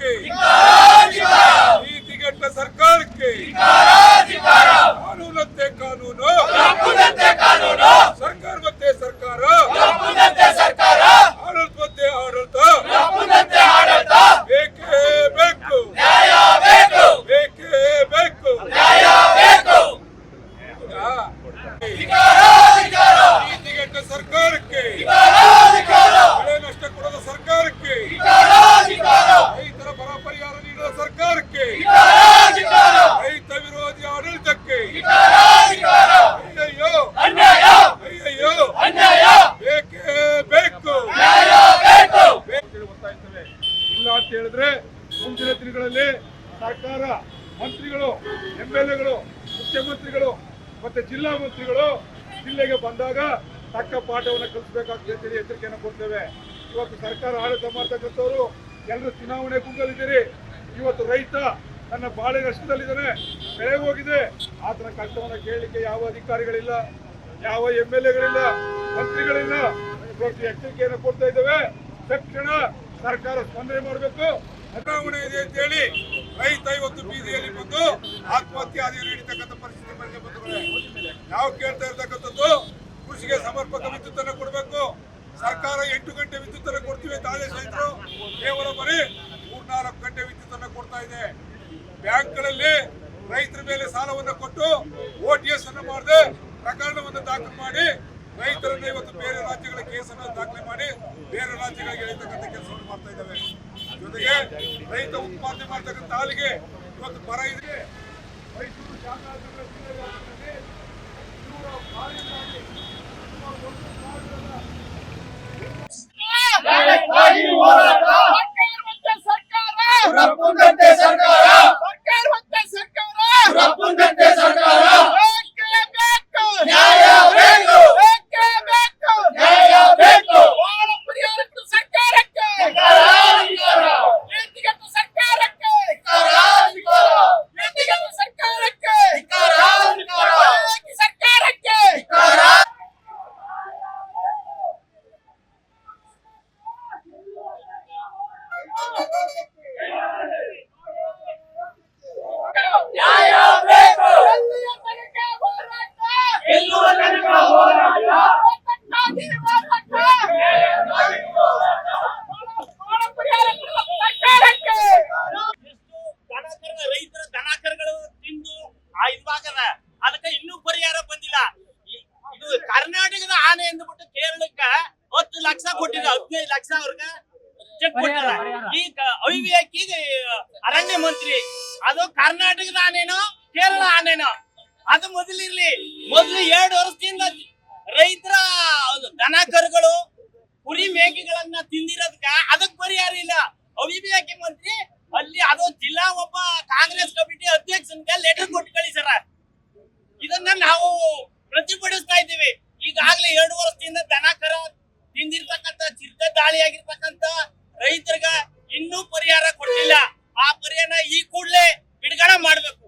Okay. ಸರ್ಕಾರ, ಮಂತ್ರಿಗಳು M L ಎಗಳು ಮುಖ್ಯಮಂತ್ರಿಗಳು ಮತ್ತೆ ಜಿಲ್ಲಾ ಮಂತ್ರಿಗಳು ಜಿಲ್ಲೆಗೆ ಬಂದಾಗ ತಕ್ಕ ಪಾಠವನ್ನು ಕಲಿಸಬೇಕಾಗ್ತದೆ ಅಂತೇಳಿ ಎಚ್ಚರಿಕೆಯನ್ನು ಕೊಡ್ತೇವೆ. ಇವತ್ತು ಸರ್ಕಾರ ಆಡಳಿತ ಮಾಡ್ತಕ್ಕಂಥವ್ರು ಎಲ್ಲರೂ ಚುನಾವಣೆ ಕುಂಗಲಿದ್ದೀರಿ. ಇವತ್ತು ರೈತ ತನ್ನ ಬಾಳೆ ನಷ್ಟದಲ್ಲಿದ್ದಾನೆ ಬೆಳೆ ಹೋಗಿದೆ. ಆತನ ಕಷ್ಟವನ್ನು ಕೇಳಲಿಕ್ಕೆ ಯಾವ ಅಧಿಕಾರಿಗಳಿಲ್ಲ, ಯಾವ ಎಂ ಎಲ್ ಎಗಳಿಲ್ಲ ಮಂತ್ರಿಗಳಿಲ್ಲ. ಇವತ್ತು ಎಚ್ಚರಿಕೆಯನ್ನು ಕೊಡ್ತಾ ಇದ್ದೇವೆ. ತಕ್ಷಣ ಸರ್ಕಾರ ಸ್ಪಂದನೆ ಮಾಡಬೇಕು. ಚುನಾವಣೆ ಇದೆ ಅಂತ ಹೇಳಿ ರೈತ ಇವತ್ತು ಬೀದಿಯಲ್ಲಿ ಬಂದು ಆತ್ಮಹತ್ಯೆ ಆದಿ ನಡೀತಕ್ಕಂಥ ಪರಿಸ್ಥಿತಿ ಬಂದೇ ಬಂಧುಗಳೇ ನಾವು ಕೇಳ್ತಾ ಇರ್ತಕ್ಕಂಥದ್ದು ಕೃಷಿಗೆ ಸಮರ್ಪಕ ವಿದ್ಯುತ್ ಅನ್ನು ಕೊಡಬೇಕು. ಸರ್ಕಾರ ಎಂಟು ಗಂಟೆ ವಿದ್ಯುತ್ ಅನ್ನು ಕೊಡ್ತೀವಿ ಅಂತ ಇದ್ರು. ಕೇವಲ ಬರೀ ಮೂರ್ನಾಲ್ಕು ಗಂಟೆ ವಿದ್ಯುತ್ ಅನ್ನು ಕೊಡ್ತಾ ಇದೆ. ಬ್ಯಾಂಕ್ಗಳಲ್ಲಿ ರೈತರ ಮೇಲೆ ಸಾಲವನ್ನು ಕೊಟ್ಟು ಓ ಟಿ ಎಸ್ ಅನ್ನು ಮಾಡದೆ ಪ್ರಕರಣವನ್ನು ದಾಖಲು ಮಾಡಿ ರೈತರನ್ನ ಇವತ್ತು ಬೇರೆ ರಾಜ್ಯಗಳ ಕೇಸನ್ನು ದಾಖಲೆ ಮಾಡಿ ಬೇರೆ ರಾಜ್ಯಗಳಿಗೆ ಎಳಿತಕ್ಕಂಥ ಕೆಲಸವನ್ನು ಮಾಡ್ತಾ ಇದ್ದಾವೆ. ಜೊತೆಗೆ ರೈತ ಉತ್ಪಾದನೆ ಮಾಡ್ತಕ್ಕಂಥ ಹಾಲಿಗೆ ಇವತ್ತು ಬರ ಇದೆ. ಮೈಸೂರು ಚಾಮರಾಜನಗರ ಅಂದ್ಬಿಟ್ಟು ಕೇರಳಕ್ಕ ಹತ್ತು ಲಕ್ಷ ಕೊಟ್ಟಿದ್ರು ಹದಿನೈದು ಲಕ್ಷ ಅವ್ರಿಗೆ ಚೆಕ್ ಕೊಟ್ಟಿಲ್ಲ. ಈಗ ಅವಿವೇಕಿ ಅರಣ್ಯ ಮಂತ್ರಿ. ಅದು ಕರ್ನಾಟಕದ ಆನೇನೋ ಕೇರಳ ಆನೆನೋ. ಅದು ಮೊದಲಿರ್ಲಿ ಮೊದಲು ಎರಡು ವರ್ಷದಿಂದ ರೈತರ ದನ ಕರುಗಳು ಕುರಿ ಮೇಕೆಗಳನ್ನ ತಿಂದಿರೋದಕ್ಕ ಅದಕ್ ಪರಿಹಾರ ಇಲ್ಲ. ಅವಿವೇಕಿ ಮಂತ್ರಿ ಅಲ್ಲಿ ಅದು ಜಿಲ್ಲಾ ಒಬ್ಬ ಕಾಂಗ್ರೆಸ್ ಕಮಿಟಿ ಅಧ್ಯಕ್ಷನ್ಗೆ ಲೆಟರ್ ಕೊಟ್ಟು ಕಳಿಸ್ಯಾರ. ಇದನ್ನ ನಾವು ಪ್ರತಿಭಟಿಸ್ತಾ ಇದ್ದೀವಿ. ಈಗಾಗಲೇ ಎರಡು ವರ್ಷದಿಂದ ದನ ಕರ ತಿಂದಿರ್ತಕ್ಕಂತ ಚಿರ್ಗ ದಾಳಿ ಆಗಿರ್ತಕ್ಕಂತ ರೈತರಿಗ ಇನ್ನೂ ಪರಿಹಾರ ಕೊಟ್ಟಿಲ್ಲ. ಆ ಪರಿಹಾರ ಈ ಕೂಡಲೇ ಬಿಡುಗಡೆ ಮಾಡಬೇಕು.